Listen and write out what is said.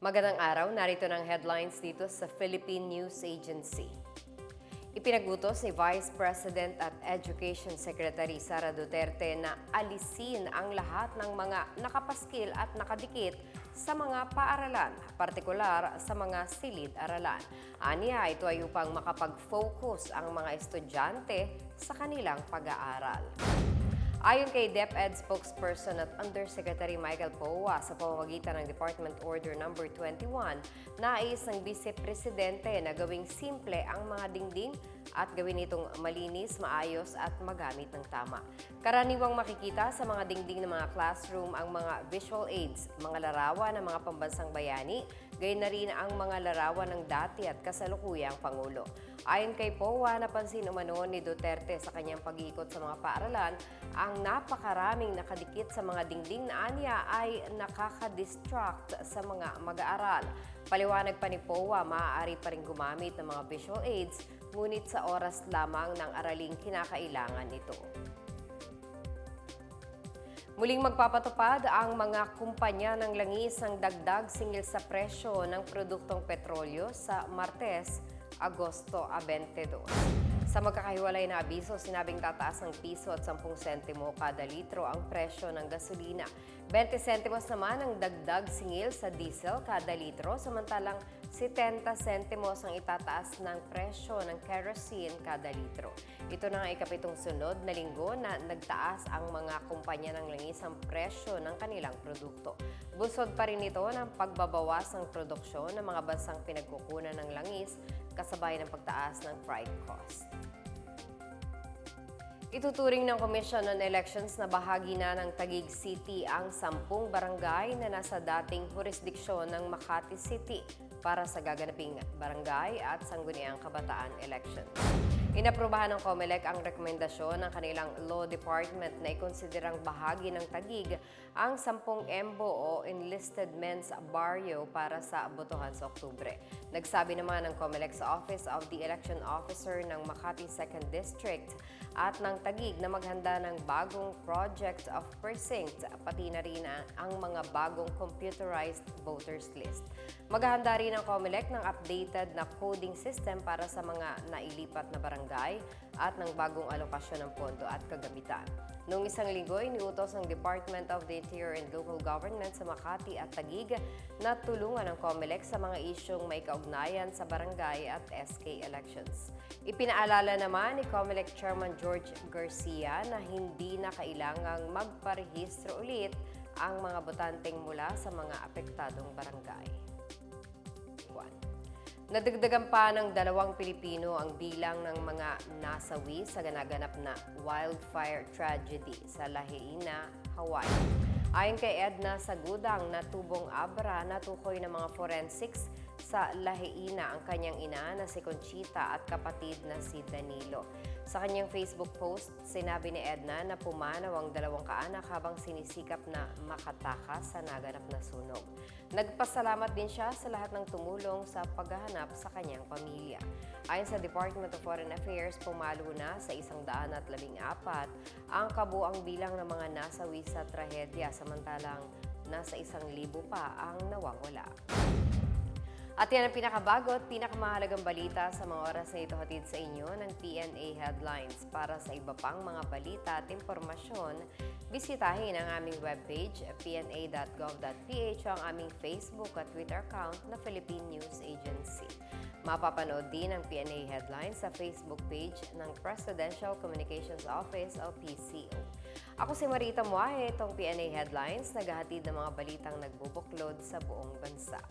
Magandang araw, narito ng headlines dito sa Philippine News Agency. Ipinagutos ni Vice President at Education Secretary Sara Duterte na alisin ang lahat ng mga nakapaskil at nakadikit sa mga paaralan, partikular sa mga silid-aralan. Aniya, ito ay upang makapag-focus ang mga estudyante sa kanilang pag-aaral. Ayon kay DepEd spokesperson at Undersecretary Michael Powa sa pamamagitan ng Department Order No. 21, nais ng Vice Presidente na gawing simple ang mga dingding at gawin itong malinis, maayos at magamit ng tama. Karaniwang makikita sa mga dingding ng mga classroom ang mga visual aids, mga larawan ng mga pambansang bayani, gayon na rin ang mga larawan ng dati at kasalukuyang Pangulo. Ayon kay POA, napansin umano ni Duterte sa kanyang pag-iikot sa mga paaralan, ang napakaraming nakadikit sa mga dingding na anya ay nakaka-distract sa mga mag-aaral. Paliwanag pa ni POA, maaari pa rin gumamit ng mga visual aids, ngunit sa oras lamang ng araling kinakailangan nito. Muling magpapatupad ang mga kumpanya ng langis ng dagdag singil sa presyo ng produktong petrolyo sa Martes, Agosto 22. Sa magkakahiwalay na abiso, sinabing tataas ng piso at 10 sentimo kada litro ang presyo ng gasolina. 20 sentimos naman ang dagdag singil sa diesel kada litro, samantalang 70 sentimos ang itataas ng presyo ng kerosene kada litro. Ito na ang ikapitong sunod na linggo na nagtaas ang mga kumpanya ng langis ang presyo ng kanilang produkto. Busod pa rin ito ng pagbabawas ng produksyon ng mga bansang pinagkukunan ng langis kasabay ng pagtaas ng freight cost. Ituturing ng Commission on Elections na bahagi na ng Taguig City ang sampung barangay na nasa dating jurisdiksyon ng Makati City para sa gaganaping barangay at sangguniang kabataan election. Inaprubahan ng COMELEC ang rekomendasyon ng kanilang Law Department na ikonsiderang bahagi ng Tagig ang 10 EMBO o Enlisted Men's Barrio para sa botohan sa Oktubre. Nagsabi naman ng COMELEC sa Office of the Election Officer ng Makati 2nd District at ng Tagig na maghanda ng bagong Project of Precinct pati na rin ang mga bagong computerized voters list. Maghahanda rin ang COMELEC ng updated na coding system para sa mga nailipat na barangay at ng bagong alokasyon ng pondo at kagamitan. Noong isang linggo, iniutos ng Department of the Interior and Local Government sa Makati at Taguig na tulungan ng COMELEC sa mga isyong may kaugnayan sa barangay at SK elections. Ipinaalala naman ni COMELEC Chairman George Garcia na hindi na kailangang magparehistro ulit ang mga botanteng mula sa mga apektadong barangay. Nadagdagan pa ng dalawang Pilipino ang bilang ng mga nasawi sa ganaganap na wildfire tragedy sa Lahaina, Hawaii. Ayon kay Edna Sagudang na tubong abra natukoy ng mga forensics sa Lahaina ang kanyang ina na si Conchita at kapatid na si Danilo. Sa kanyang Facebook post, sinabi ni Edna na pumanaw ang dalawang kaanak habang sinisikap na makatakas sa naganap na sunog. Nagpasalamat din siya sa lahat ng tumulong sa paghahanap sa kanyang pamilya. Ayon sa Department of Foreign Affairs, pumalo na sa isang daan at labing apat ang kabuang bilang ng mga nasawi sa trahedya samantalang nasa isang libo pa ang nawawala. At yan ang pinakabago at pinakamahalagang balita sa mga oras na ito hatid sa inyo ng PNA Headlines. Para sa iba pang mga balita at impormasyon, bisitahin ang aming webpage pna.gov.ph o ang aming Facebook at Twitter account na Philippine News Agency. Mapapanood din ang PNA Headlines sa Facebook page ng Presidential Communications Office o PCO. Ako si Marita Muahe, itong PNA Headlines, naghahatid ng mga balitang nagbubuklod sa buong bansa.